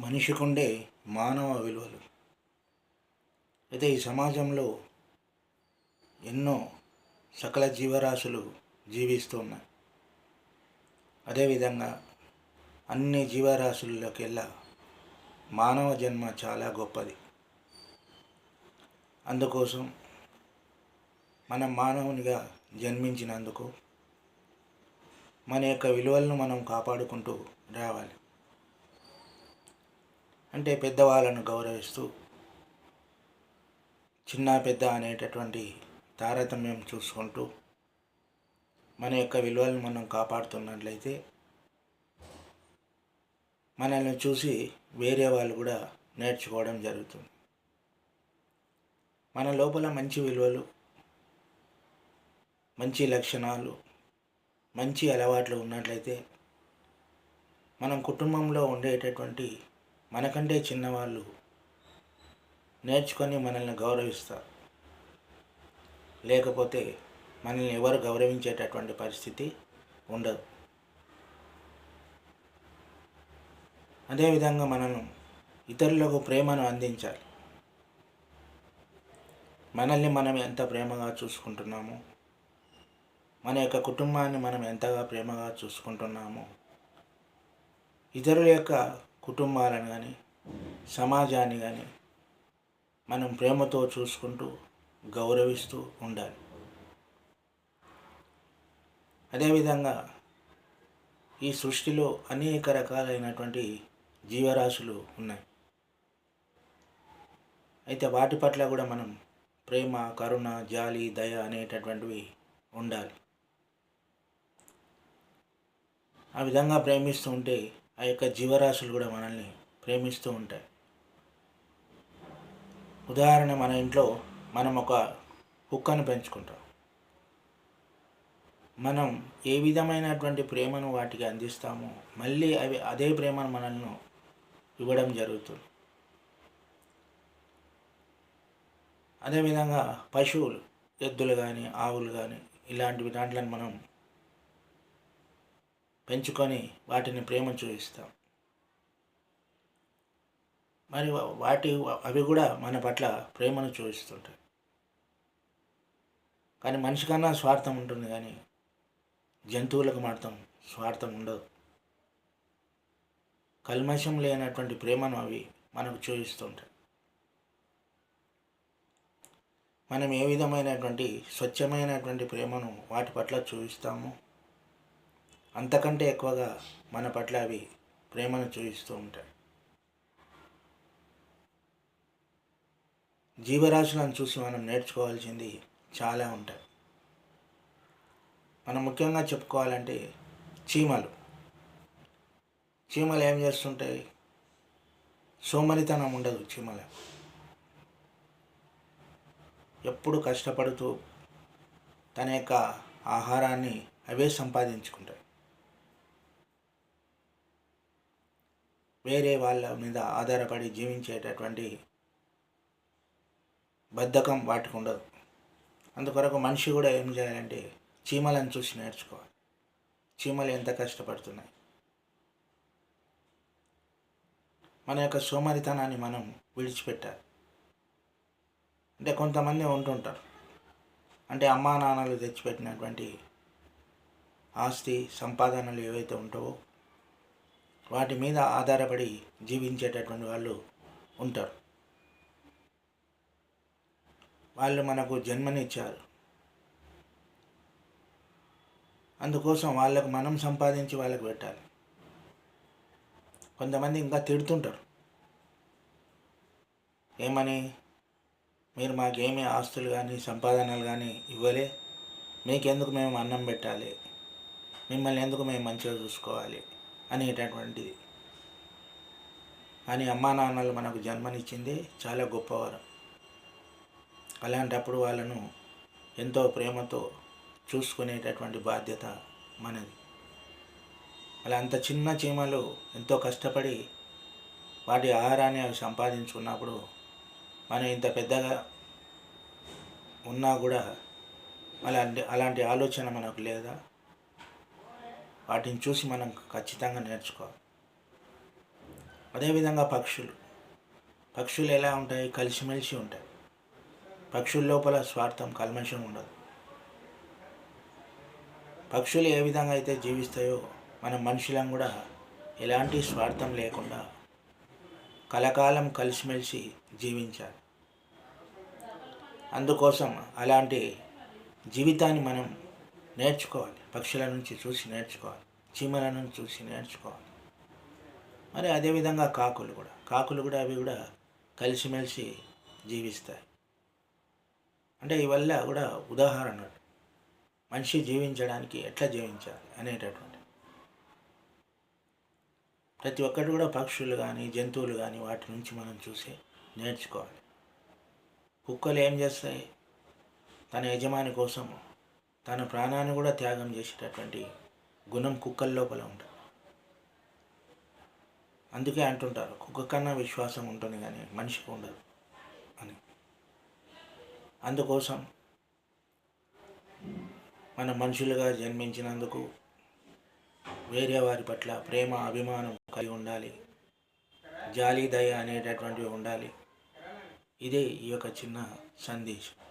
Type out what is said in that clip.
మనిషికుండే మానవ విలువలు. అయితే ఈ సమాజంలో ఎన్నో సకల జీవరాశులు జీవిస్తూ ఉన్నాయి అదేవిధంగా అన్ని జీవరాశుల్లోకెల్లా మానవ జన్మ చాలా గొప్పది. అందుకోసం మనం మానవునిగా జన్మించినందుకు మన యొక్క విలువలను మనం కాపాడుకుంటూ రావాలి. అంటే పెద్దవాళ్ళను గౌరవిస్తూ చిన్న పెద్ద అనేటటువంటి తారతమ్యం చూసుకుంటూ మన యొక్క విలువలను మనం కాపాడుతున్నట్లయితే మనల్ని చూసి వేరే వాళ్ళు కూడా నేర్చుకోవడం జరుగుతుంది. మన లోపల మంచి విలువలు మంచి లక్షణాలు మంచి అలవాట్లు ఉన్నట్లయితే మనం కుటుంబంలో ఉండేటటువంటి మనకంటే చిన్నవాళ్ళు నేర్చుకొని మనల్ని గౌరవిస్తారు. లేకపోతే మనల్ని ఎవరు గౌరవించేటటువంటి పరిస్థితి ఉండదు. అదేవిధంగా మనం ఇతరులకు ప్రేమను అందించాలి. మనల్ని మనం ఎంత ప్రేమగా చూసుకుంటున్నామో మన యొక్క కుటుంబాన్ని మనం ఎంతగా ప్రేమగా చూసుకుంటున్నాము ఇతరుల యొక్క కుటుంబాలను కానీ సమాజాన్ని కానీ మనం ప్రేమతో చూసుకుంటూ గౌరవిస్తూ ఉండాలి. అదేవిధంగా ఈ సృష్టిలో అనేక రకాలైనటువంటి జీవరాశులు ఉన్నాయి. అయితే వాటి పట్ల కూడా మనం ప్రేమ కరుణ జాలి దయ అనేటటువంటివి ఉండాలి. ఆ విధంగా ప్రేమిస్తూ ఉంటే ఆ యొక్క జీవరాశులు కూడా మనల్ని ప్రేమిస్తూ ఉంటాయి. ఉదాహరణ మన ఇంట్లో మనం ఒక కుక్కను పెంచుకుంటాం. మనం ఏ విధమైనటువంటి ప్రేమను వాటికి అందిస్తామో మళ్ళీ అవి అదే ప్రేమను మనల్ని ఇవ్వడం జరుగుతుంది. అదేవిధంగా పశువులు ఎద్దులు కానీ ఆవులు కానీ ఇలాంటివి దాంట్లో మనం పెంచుకొని వాటిని ప్రేమ చూపిస్తాం. మరి వాటి అవి కూడా మన పట్ల ప్రేమను చూపిస్తుంటాయి. కానీ మనిషి కన్నా స్వార్థం ఉంటుంది కానీ జంతువులకు మాత్రం స్వార్థం ఉండదు. కల్మషం లేనటువంటి ప్రేమను అవి మనకు చూపిస్తుంటాయి. మనం ఏ విధమైనటువంటి స్వచ్ఛమైనటువంటి ప్రేమను వాటి పట్ల చూపిస్తామో అంతకంటే ఎక్కువగా మన పట్ల అవి ప్రేమను చూపిస్తూ ఉంటాయి. జీవరాశులను చూసి మనం నేర్చుకోవాల్సింది చాలా ఉంటాయి. మనం ముఖ్యంగా చెప్పుకోవాలంటే చీమలు. చీమలు ఏం చేస్తుంటాయి సోమరితనం ఉండదు చీమల. ఎప్పుడు కష్టపడుతూ తన యొక్క ఆహారాన్ని అవే సంపాదించుకుంటాయి. వేరే వాళ్ళ మీద ఆధారపడి జీవించేటటువంటి బద్ధకం వాటికి ఉండదు. అందుకొరకు మనిషి కూడా ఏం చేయాలంటే చీమలను చూసి నేర్చుకోవాలి. చీమలు ఎంత కష్టపడుతున్నాయి. మన యొక్క సోమరితనాన్ని మనం విడిచిపెట్టాలి. అంటే కొంతమంది ఉంటుంటారు. అంటే అమ్మా నాన్నలు తెచ్చిపెట్టినటువంటి ఆస్తి సంపాదనలు ఏవైతే ఉంటావో వాటి మీద ఆధారపడి జీవించేటటువంటి వాళ్ళు ఉంటారు. వాళ్ళు మనకు జన్మనిచ్చారు. అందుకోసం వాళ్ళకు మనం సంపాదించి వాళ్ళకు పెట్టాలి. కొంతమంది ఇంకా తిడుతుంటారు. ఏమని? మీరు మాకేమీ ఆస్తులు కానీ సంపాదనలు కానీ ఇవ్వలే. మీకెందుకు మేము అన్నం పెట్టాలి? మిమ్మల్ని ఎందుకు మేము మంచిగా చూసుకోవాలి? అనేటటువంటిది. అని అమ్మా నాన్నలు మనకు జన్మనిచ్చింది చాలా గొప్పవారు. అలాంటప్పుడు వాళ్ళను ఎంతో ప్రేమతో చూసుకునేటటువంటి బాధ్యత మనది. అలా అంత చిన్న చీమలు ఎంతో కష్టపడి వాటి ఆహారాన్ని అవి సంపాదించుకున్నప్పుడు మనం ఇంత పెద్దగా ఉన్నా కూడా అలాంటి అలాంటి ఆలోచన మనకు లేదా? వాటిని చూసి మనం ఖచ్చితంగా నేర్చుకోవాలి. అదేవిధంగా పక్షులు. పక్షులు ఎలా ఉంటాయి? కలిసిమెలిసి ఉంటాయి. పక్షుల లోపల స్వార్థం కల్మషం ఉండదు. పక్షులు ఏ విధంగా అయితే జీవిస్తాయో మన మనుషులం కూడా ఎలాంటి స్వార్థం లేకుండా కలకాలం కలిసిమెలిసి జీవించాలి. అందుకోసం అలాంటి జీవితాన్ని మనం నేర్చుకోవాలి. పక్షుల నుంచి చూసి నేర్చుకోవాలి. చీమల నుంచి చూసి నేర్చుకోవాలి. మరి అదేవిధంగా కాకులు కూడా. కాకులు కూడా అవి కూడా కలిసిమెలిసి జీవిస్తాయి. అంటే ఇవల్ల కూడా ఉదాహరణ మనిషి జీవించడానికి ఎట్లా జీవించాలి అనేటటువంటి. ప్రతి ఒక్కటి కూడా పక్షులు కానీ జంతువులు కానీ వాటి నుంచి మనం చూసి నేర్చుకోవాలి. కుక్కలు ఏం చేస్తాయి? తన యజమాని కోసం తన ప్రాణాన్ని కూడా త్యాగం చేసేటటువంటి గుణం కుక్కల లోపల ఉంటుంది. అందుకే అంటుంటారు కుక్క కన్నా విశ్వాసం ఉంటుంది కానీ మనిషికి ఉండదు అని. అందుకోసం మన మనుషులుగా జన్మించినందుకు వేరే వారి పట్ల ప్రేమ అభిమానం కలిగి ఉండాలి. జాలి దయ అనేటటువంటివి ఉండాలి. ఇదే ఈ యొక్క చిన్న సందేశం.